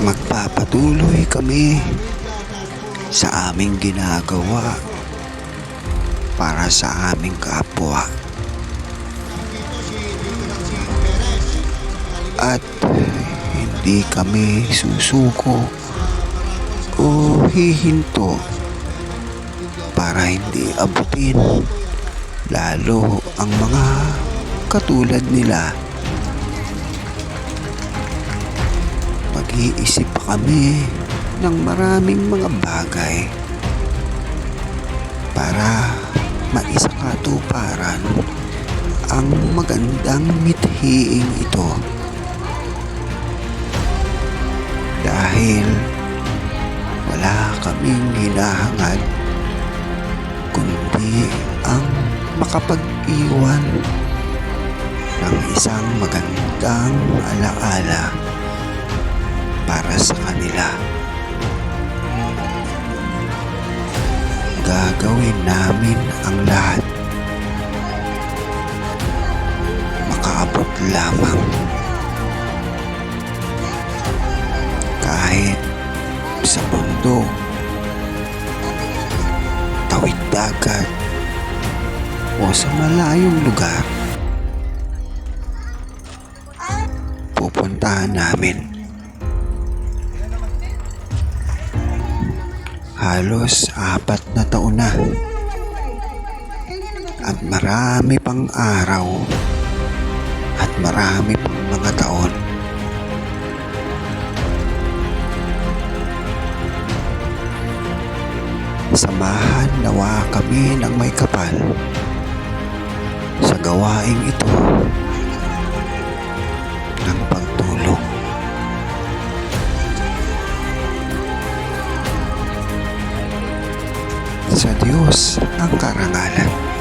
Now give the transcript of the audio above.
Magpapatuloy kami sa aming ginagawa para sa aming kapwa. At hindi kami susuko o hihinto para hindi abutin lalo ang mga katulad nila. Mag-iisip pa kami ng maraming mga bagay para maisakatuparan ang magandang mithiing ito. Dahil wala kaming hinahangad kundi ang makapag-iwan ng isang magandang alaala para sa kanila. Gagawin namin ang lahat. Makaabot lamang. Kahit sa mundo, tawid dagat, o sa malayong lugar, pupuntahan namin. Halos apat na taon na. At marami pang araw. At marami pang mga taon. Samahan nawa kami ng may kapal sa gawaing ito Sa Diyos ang karangalan.